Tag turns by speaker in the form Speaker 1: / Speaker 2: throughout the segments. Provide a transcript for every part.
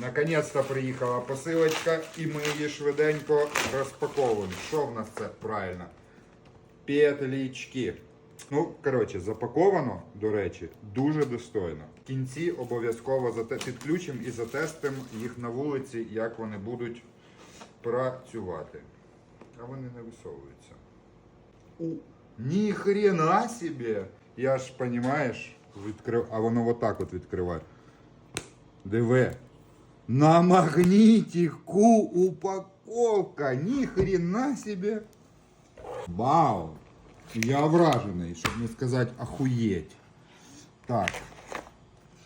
Speaker 1: Наконець-то приїхала посилочка і ми її швиденько розпаковуємо. Що в нас це правильно? Петлічки. Ну, коротше, запаковано, до речі, дуже достойно. В кінці обов'язково підключимо і затестимо їх на вулиці, як вони будуть працювати. А вони не висовуються. Ні хрена собі! Я ж, понімаєш, відкрив, а воно отак от відкриває. Диви. На магнітику упаковка. Ні хрена себе. Вау! Я вражений, щоб не сказати ахуєть. Так.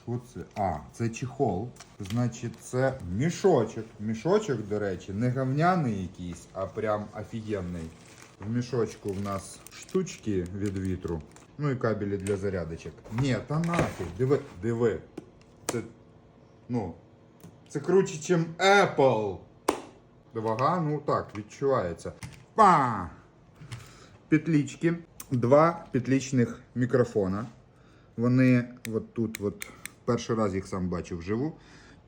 Speaker 1: Що це? А, це чехол. Значить, це мішочок. Мішочок, до речі, не говняний якийсь, а прям офігенний. В мішочку в нас штучки від вітру. Ну і кабелі для зарядочок. Ні, та нафіг, диви, диви. Це, ну, це круче, ніж Apple. Вага, ну так, відчувається. Па! Петлічки. Два петлічних мікрофона. Вони от тут, от, перший раз їх сам бачив вживу.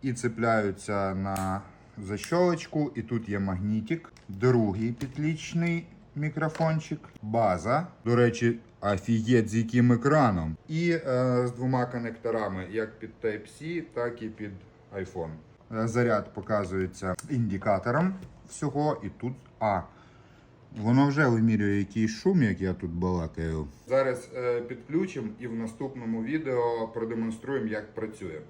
Speaker 1: І цепляються на защолочку. І тут є магнітик. Другий петлічний мікрофончик. База. До речі, офігеть з яким екраном. І е, з двома конекторами, як під Type-C, так і під iPhone. Е, Заряд показується індикатором всього. І тут. А, Воно вже вимірює якийсь шум, як я тут балакаю. Зараз е, підключимо і в наступному відео продемонструємо, як працює.